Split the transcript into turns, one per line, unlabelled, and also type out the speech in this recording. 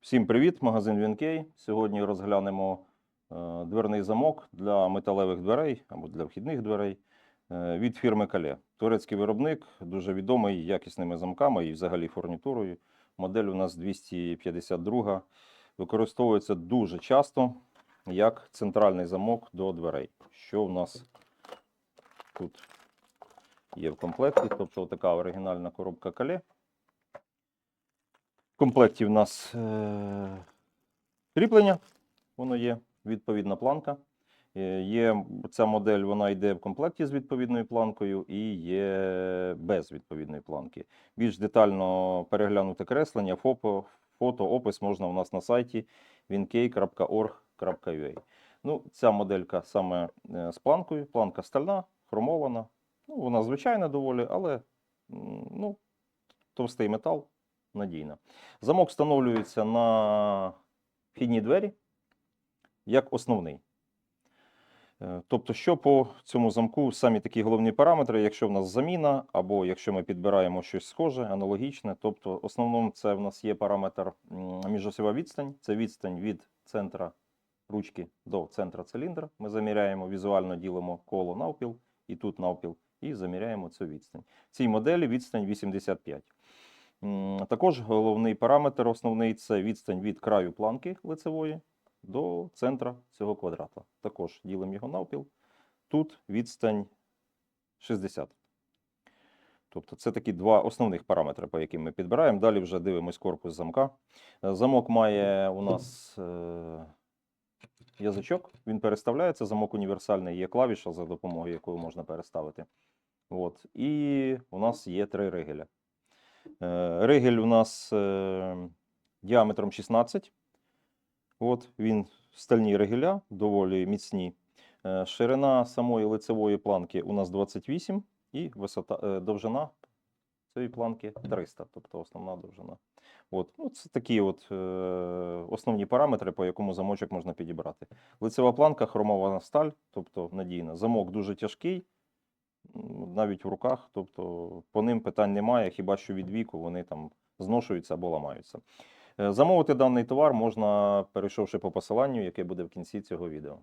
Всім привіт, магазин Вінкей. Сьогодні розглянемо е, дверний замок для металевих дверей або для вхідних дверей е, від фірми Кале. Турецький виробник, дуже відомий якісними замками і взагалі фурнітурою. Модель у нас 252. Використовується дуже часто як центральний замок до дверей. Що у нас тут є в комплекті? Тобто така оригінальна коробка Кале. Комплекті в нас е, кріплення, воно є, відповідна планка. Е, Є ця модель, вона йде в комплекті з відповідною планкою і є без відповідної планки. Більш детально переглянути креслення, фото, фото опис можна у нас на сайті winkey.org.ua. Ну, ця моделька саме е, з планкою. Планка стальна, хромована. Ну, вона звичайна доволі, але ну, товстий метал надійна. Замок встановлюється на вхідні двері як основний. Е, Тобто, що по цьому замку самі такі головні параметри, якщо в нас заміна, або якщо ми підбираємо щось схоже, аналогічне. Тобто, в основному це в нас є параметр м, відстань, це відстань від центра ручки до центра циліндра. Ми заміряємо, візуально ділимо коло навпіл і тут навпіл, і заміряємо цю відстань. В цій моделі відстань 85. Також головний параметр основний це відстань від краю планки лицевої до центра цього квадрата. Також ділимо його навпіл. Тут відстань 60. Тобто це такі два основних параметри, по яким ми підбираємо. Далі вже дивимось корпус замка. Е, Замок має у нас е, язичок, він переставляється. Замок універсальний, є клавіша, за допомогою якої можна переставити. От. І у нас є три ригеля. Е, Ригель у нас е, діаметром 16. От він стальні ригеля, доволі міцні. Е, Ширина самої лицевої планки у нас 28 і висота, довжина цієї планки 300, тобто основна довжина. От. Ну, це такі от, е, основні параметри, по якому замочок можна підібрати. Лицева планка хромована сталь, тобто надійна. Замок дуже тяжкий, навіть в руках, тобто по ним питань немає, хіба що від віку вони там зношуються або ламаються. Е, Замовити даний товар можна, перейшовши по посиланню, яке буде в кінці цього відео.